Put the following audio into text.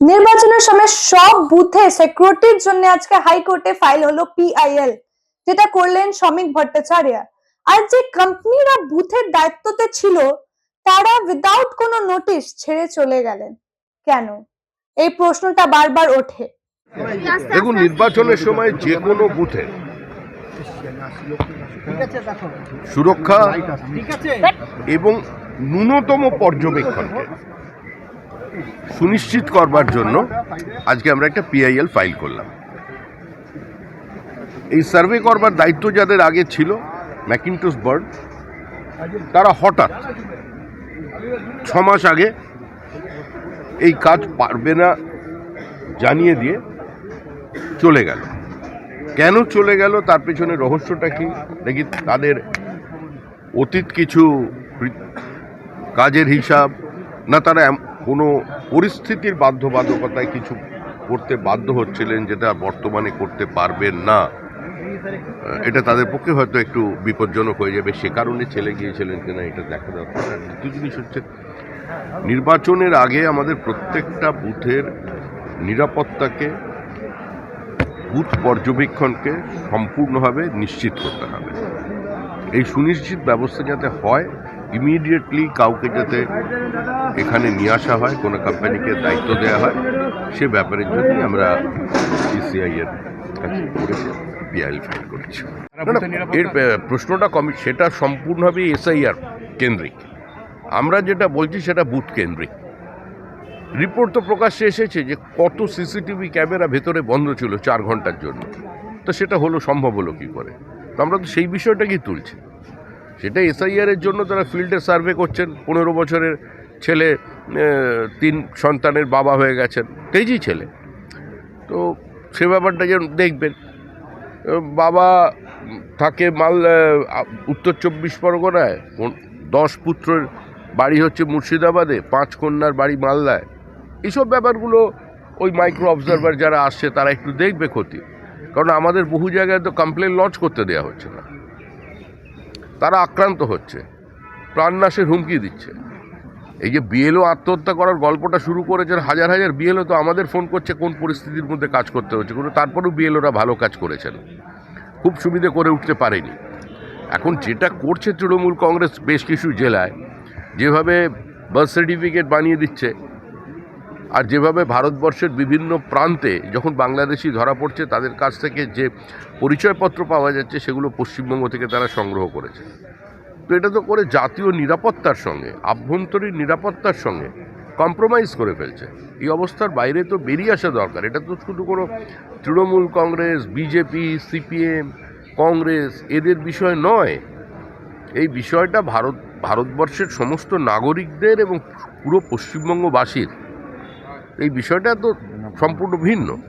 নির্বাচনের সময় সব বুথে সিকিউরিটির জন্য আজকে হাইকোর্টে ফাইল হলো পিআইএল যেটা করলেন শ্রমিক ভট্টাচার্য। আর যে কোম্পানিরা বুথের দায়িত্বতে ছিল তারা উইদাউট কোনো নোটিশ ছেড়ে চলে গেলেন। কেন? এই প্রশ্নটা বারবার ওঠে। দেখুন নির্বাচনের সময় যে কোনো বুথে সুরক্ষা এবং ন্যূনতম পর্যবেক্ষণকে সুনিশ্চিত করবার জন্য আজকে আমরা একটা পিআইএল ফাইল করলাম। এই সার্ভে করবার দায়িত্ব যাদের আগে ছিল ম্যাকিন্টোস বার্ড তারা হঠাৎ ছ মাস আগে এই কাজ পারবে না জানিয়ে দিয়ে চলে গেল। কেন চলে গেল, তার পেছনে রহস্যটা কি? দেখি তাদের অতীত কিছু কাজের হিসাব, না তারা পরিস্থিতির বাধ্যবাধকতায় কিছু করতে বাধ্য হচ্ছিলেন যেটা বর্তমানে করতে পারবেন না। এটা তাদের পক্ষে হয়তো একটু বিপজ্জনক হয়ে যাবে, সে কারণে ছেলে গিয়েছিলেন কিনা এটা দেখা দরকার আর দ্বিতীয় জিনিস হচ্ছে, নির্বাচনের আগে আমাদের প্রত্যেকটা বুথের নিরাপত্তাকে, বুথ পর্যবেক্ষণকে সম্পূর্ণভাবে নিশ্চিত করতে হবে। এই সুনিশ্চিত ব্যবস্থা যাতে হয় ইমিডিয়েটলি কাউকে যাতে এখানে নিয়ে আসা হয়, কোনো কোম্পানিকে দায়িত্ব দেওয়া হয়, সে ব্যাপারের জন্যই আমরা সিসিআই এর কাছে করেছি পিআইএল ফাইল করেছি। এর প্রশ্নটা কমি, সেটা সম্পূর্ণভাবে এসআইআর কেন্দ্রিক। আমরা যেটা বলছি সেটা বুথ কেন্দ্রিক। রিপোর্ট তো প্রকাশ্যে এসেছে যে কত সিসিটিভি ক্যামেরা ভেতরে বন্ধ ছিল চার ঘণ্টার জন্য। তো সেটা হলো, সম্ভব হলো কী করে? তো আমরা তো সেই বিষয়টাকেই তুলছি। সেটা এসআইআর এর জন্য তারা ফিল্ডে সার্ভে করছেন। পনেরো বছরের ছেলে তিন সন্তানের বাবা হয়ে গেছেন তেজি ছেলে। তো সে ব্যাপারটা যেন দেখবেন। বাবা থাকে মাল উত্তর চব্বিশ পরগনায়। দশ পুত্রের বাড়ি হচ্ছে মুর্শিদাবাদে, পাঁচ কন্যার বাড়ি মালদায়। এইসব ব্যাপারগুলো ওই মাইক্রো অবজারভার যারা আসছে, তারা একটু দেখবে ক্ষতি। কারণ আমাদের বহু জায়গায় তো কমপ্লেন লঞ্চ করতে দেওয়া হচ্ছে না। তারা আক্রান্ত হচ্ছে। প্রাণনাশের হুমকি দিচ্ছে। এই যে বিএলও আত্মহত্যা করার গল্পটা শুরু করেছেন হাজার হাজার বিএলও তো আমাদের ফোন করছে কোন পরিস্থিতির মধ্যে কাজ করতে হচ্ছে, কিন্তু তারপরেও বিএলওরা ভালো কাজ করেছেন। খুব সুবিধে করে উঠতে পারেনি। এখন যেটা করছে তৃণমূল কংগ্রেস বেশ কিছু জেলায়, যেভাবে বার্থ সার্টিফিকেট বানিয়ে দিচ্ছে আর যেভাবে ভারতবর্ষের বিভিন্ন প্রান্তে যখন বাংলাদেশি ধরা পড়ছে, তাদের কাছ থেকে যে পরিচয়পত্র পাওয়া যাচ্ছে, সেগুলো পশ্চিমবঙ্গ থেকে তারা সংগ্রহ করেছে। তো এটা তো করে জাতীয় নিরাপত্তার সঙ্গে, আভ্যন্তরীণ নিরাপত্তার সঙ্গে কম্প্রোমাইজ করে ফেলছে। এই অবস্থার বাইরে তো বেরিয়ে আসা দরকার। এটা তো শুধু কোনো তৃণমূল কংগ্রেস, বিজেপি, সিপিএম, কংগ্রেস, এদের বিষয় নয়। এই বিষয়টা ভারত, ভারতবর্ষের সমস্ত নাগরিকদের এবং পুরো পশ্চিমবঙ্গবাসীর এই বিষয়টা তো সম্পূর্ণ ভিন্ন।